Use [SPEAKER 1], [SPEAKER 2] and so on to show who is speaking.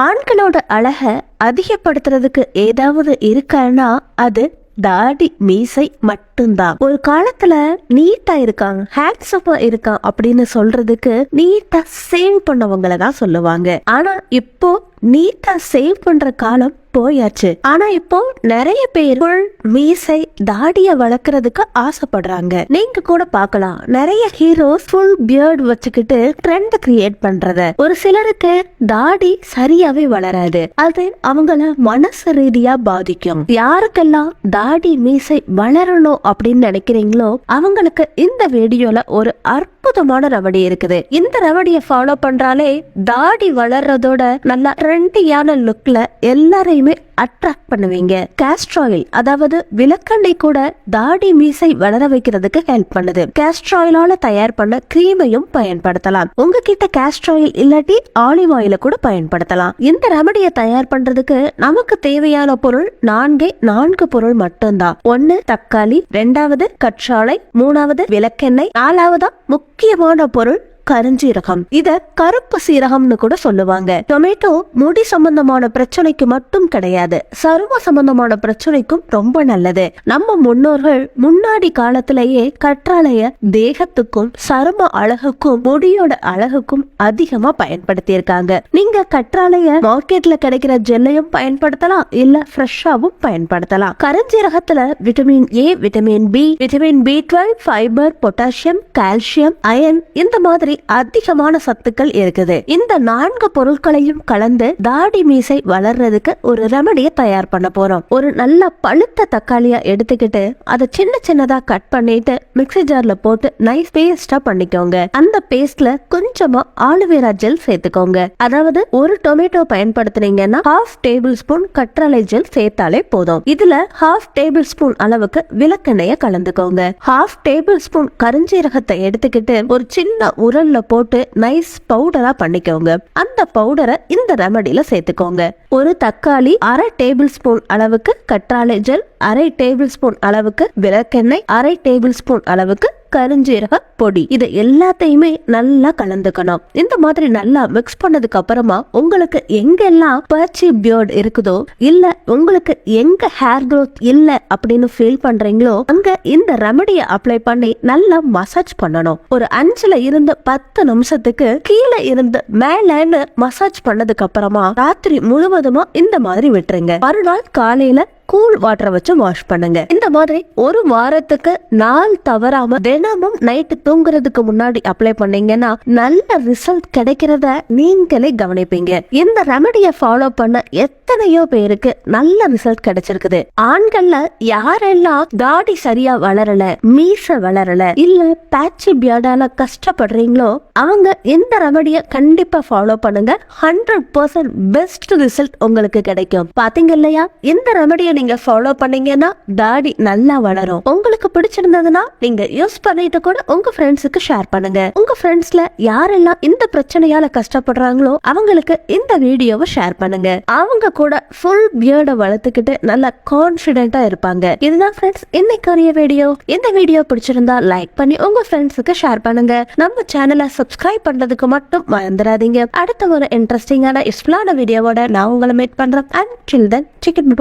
[SPEAKER 1] ஆண்களோட அழகை அதிகப்படுத்துறதுக்கு ஏதாவது இருக்கான்னா அது தாடி மீசை மட்டும்தான். ஒரு காலத்துல நீட்டா இருக்காங்க ஹேண்ட்ஸமா இருக்கான் அப்படின்னு சொல்றதுக்கு நீட்டா சேவ் பண்ணவங்களை தான் சொல்லுவாங்க. ஆனா இப்போ நீட்டா சேவ் பண்ற காலம் போயாச்சு. ஆனா இப்போ நிறைய பேர் மீசை தாடிய வளர்க்கறதுக்கு ஆசைப்படுறாங்க. நீங்க கூட பாக்கலாம் நிறைய ஹீரோஸ் ஃபுல் பியர்ட் வச்சுக்கிட்டு ட்ரெண்ட் கிரியேட் பண்றத. ஒரு சிலருக்கு தாடி சரியாவே வளராது. அது அவங்கள மனசு ரீதியா பாதிக்கும். யாருக்கெல்லாம் தாடி மீசை வளரணும் அப்படின்னு நினைக்கிறீங்களோ அவங்களுக்கு இந்த வீடியோல ஒரு அற்புதமான ரெமடி இருக்குது. இந்த ரெமடியை ஃபாலோ பண்றாலே தாடி வளர்றதோட நல்லா ட்ரெண்டியான லுக்ல எல்லாரையுமே அட்ராக்ட் பண்ணுவீங்க. கேஸ்ட்ராயில் அதாவது விளக்கெண்ணெய் கூட தாடி மீசை வளர வைக்கிறதுக்கு ஹெல்ப் பண்ணுது. கேஸ்ட்ராயிலால தயார் பண்ண கிரீமையும் பயன்படுத்தலாம். உங்ககிட்ட கேஸ்ட்ராயில் இல்லாட்டி ஆலிவ் ஆயில கூட பயன்படுத்தலாம். இந்த ரெமடியை தயார் பண்றதுக்கு நமக்கு தேவையான பொருள் நான்கே நான்கு பொருள் மட்டும்தான். ஒன்னு தக்காளி ரெண்டாவது கற்றாழை மூணாவது விளக்கெண்ணெய் நாலாவதா முக்கியமான பொருள் கருஞ்சீரகம். இத கருப்பு சீரகம்னு கூட சொல்லுவாங்க. டொமேட்டோ முடி சம்பந்தமான பிரச்சனைக்கு மட்டும் கிடையாது. சரும சம்பந்தமான பிரச்சனைக்கும் ரொம்ப நல்லது. நம்ம முன்னோர்கள் முன்னாடி காலத்திலேயே கற்றாழைய தேகத்துக்கும் சரும அழகுக்கும் முடியோட அழகுக்கும் அதிகமா பயன்படுத்தி இருக்காங்க நீங்க கற்றாழைய மார்க்கெட்ல கிடைக்கிற ஜெல்லையும் பயன்படுத்தலாம் இல்ல ஃப்ரெஷ்ஷாவும் பயன்படுத்தலாம். கருஞ்சீரகத்துல vitamin A vitamin B vitamin B twelve fibre potassium calcium iron இந்த மாதிரி அதிகமான சத்துக்கள் இருக்குது. இந்த நான்கு பொருட்களையும் கலந்து தாடி மீசை வளர்றதுக்கு ஒரு ரெமடியை தயார் பண்ண போறோம். ஒரு நல்ல பழுத்த தக்காளியா எடுத்துக்கிட்டு அதை சின்ன சின்னதா கட் பண்ணிட்டு மிக்ஸி ஜார்ல போட்டு நைஸ் பேஸ்டா பண்ணிக்கோங்க. அந்த பேஸ்ட்ல கொஞ்சமா ஆலுவேரா ஜெல் சேர்த்துக்கோங்க. அதாவது ஒரு டொமேட்டோ பயன்படுத்துனீங்கன்னா ஹாஃப் டேபிள் ஸ்பூன் கற்றாழை ஜெல் சேர்த்தாலே போதும். இதுல ஹாஃப் டேபிள் ஸ்பூன் அளவுக்கு விளக்கெண்ணெய கலந்துக்கோங்க. ஹாஃப் டேபிள் ஸ்பூன் கருஞ்சீரகத்தை எடுத்துக்கிட்டு ஒரு சின்ன உரல் உரல்ல போட்டு நைஸ் பவுடரா பண்ணிக்கோங்க. அந்த பவுடரை இந்த ரெமடியில சேர்த்துக்கோங்க. ஒரு தக்காளி அரை டேபிள் ஸ்பூன் அளவுக்கு கற்றாழை ஜெல் அரை டேபிள் ஸ்பூன் அளவுக்கு விளக்கெண்ணெய் அரை டேபிள் ஸ்பூன் அளவுக்கு கருஞ்சீரக பொடி. இது எல்லாத்தையுமே நல்லா கலந்துக்கணும். இந்த மாதிரி நல்லா மிக்ஸ் பண்ணதுக்கு அப்புறமா உங்களுக்கு எங்கெல்லாம் பர்ச்சி பியர்ட் இருக்குதோ இல்ல உங்களுக்கு எங்க ஹேர் க்ரோத் இல்ல அப்படின்னு ஃபீல் பண்றீங்களோ அங்க இந்த ரெமடியை அப்ளை பண்ணி நல்லா மசாஜ் பண்ணணும். ஒரு அஞ்சுல இருந்து பத்து நிமிஷத்துக்கு கீழே இருந்து மேலன்னு மசாஜ் பண்ணதுக்கு அப்புறமா ராத்திரி முழுவதுமா இந்த மாதிரி விட்டுருங்க. மறுநாள் காலையில கூல் வாட்டரை வச்சு வாஷ் பண்ணுங்க. இந்த மாதிரி ஒரு வாரத்துக்கு நாள் தவறாம தினமும் நைட்டு தூங்குறதுக்கு முன்னாடி அப்ளை பண்ணீங்கன்னா நல்ல ரிசல்ட் கிடைக்கிறத நீங்களே கவனிப்பீங்க. இந்த ரெமடியை ஃபாலோ பண்ண எத்தனையோ பேருக்கு நல்ல ரிசல்ட் கிடைச்சிருக்குது. ஆண்கள்ல யாரெல்லாம் தாடி சரியா வளரல மீச வளரல இல்ல பேட்சி பியர்டால கஷ்டப்படுறீங்களோ அவங்க இந்த ரெமடியை கண்டிப்பா ஃபாலோ பண்ணுங்க. ஹண்ட்ரட் பர்சன்ட் பெஸ்ட் ரிசல்ட் உங்களுக்கு கிடைக்கும். பாத்தீங்க இல்லையா? இந்த ரெமடியை நீங்க ஃபாலோ பண்ணீங்கன்னா தாடி நல்லா வளரும். உங்களுக்கு பிடிச்சிருந்ததுன்னா நீங்க யூஸ் பண்ணிட்டு கூட உங்க ஃப்ரெண்ட்ஸுக்கு ஷேர் பண்ணுங்க. உங்க ஃப்ரெண்ட்ஸ்ல யாரெல்லாம் இந்த பிரச்சனையால கஷ்டப்படுறாங்களோ அவங்களுக்கு இந்த வீடியோவை ஷேர் பண்ணுங்க. அவங்க கூட ஃபுல் பியர்ட வளர்த்துக்கிட்டு நல்லா கான்பிடென்ட்டா இருப்பாங்க. இதுதான் ஃப்ரெண்ட்ஸ் இன்னைக்குரிய வீடியோ. இந்த வீடியோ பிடிச்சிருந்தா லைக் பண்ணி உங்க ஃப்ரெண்ட்ஸுக்கு ஷேர் பண்ணுங்க. நம்ம சேனலை சப்ஸ்கிரைப் பண்றதுக்கு மட்டும் மறந்துடாதீங்க. அடுத்த ஒரு இன்ட்ரெஸ்டிங்கான யூஸ்ஃபுல்லான வீடியோவோட நான் உங்களை மீட் பண்றேன். And chill then chicken